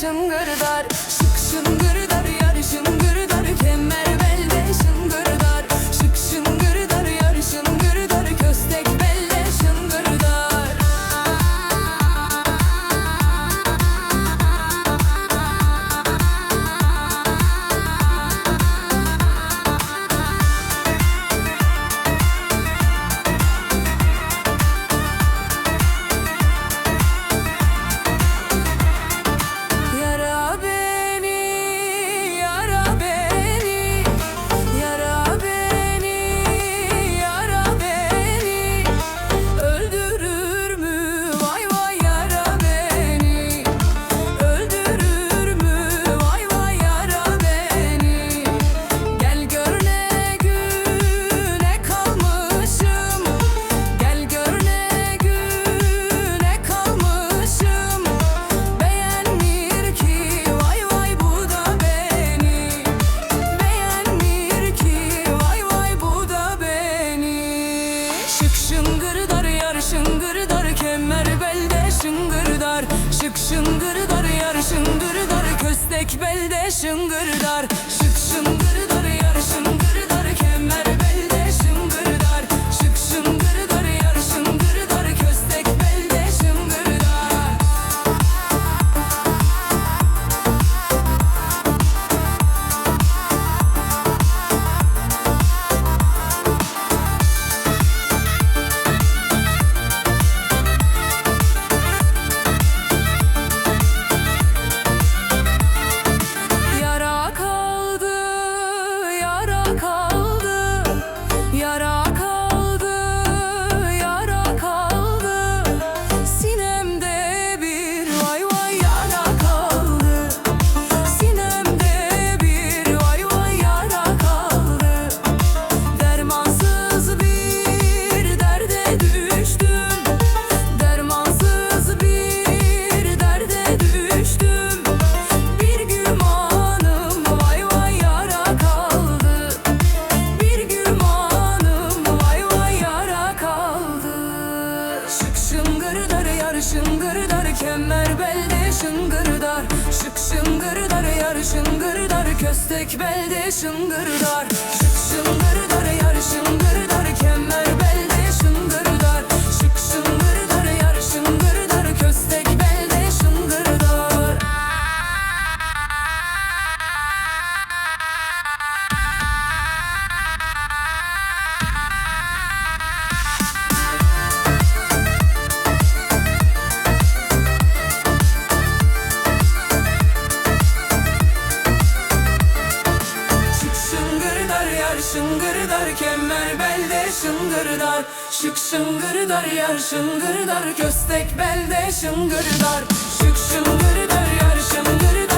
şıngırdar Şık şıngırdar yar şıngırdar Kemer bel elde şıngırdar Şık şıngırdar yar şıngırdar Tek belde şıngırdar Şık şıngırdar. şıngırdar Şık şıngırdar yar şıngırdar Köstek belde şıngırdar. Şık şıngırdar yar şıngırdar.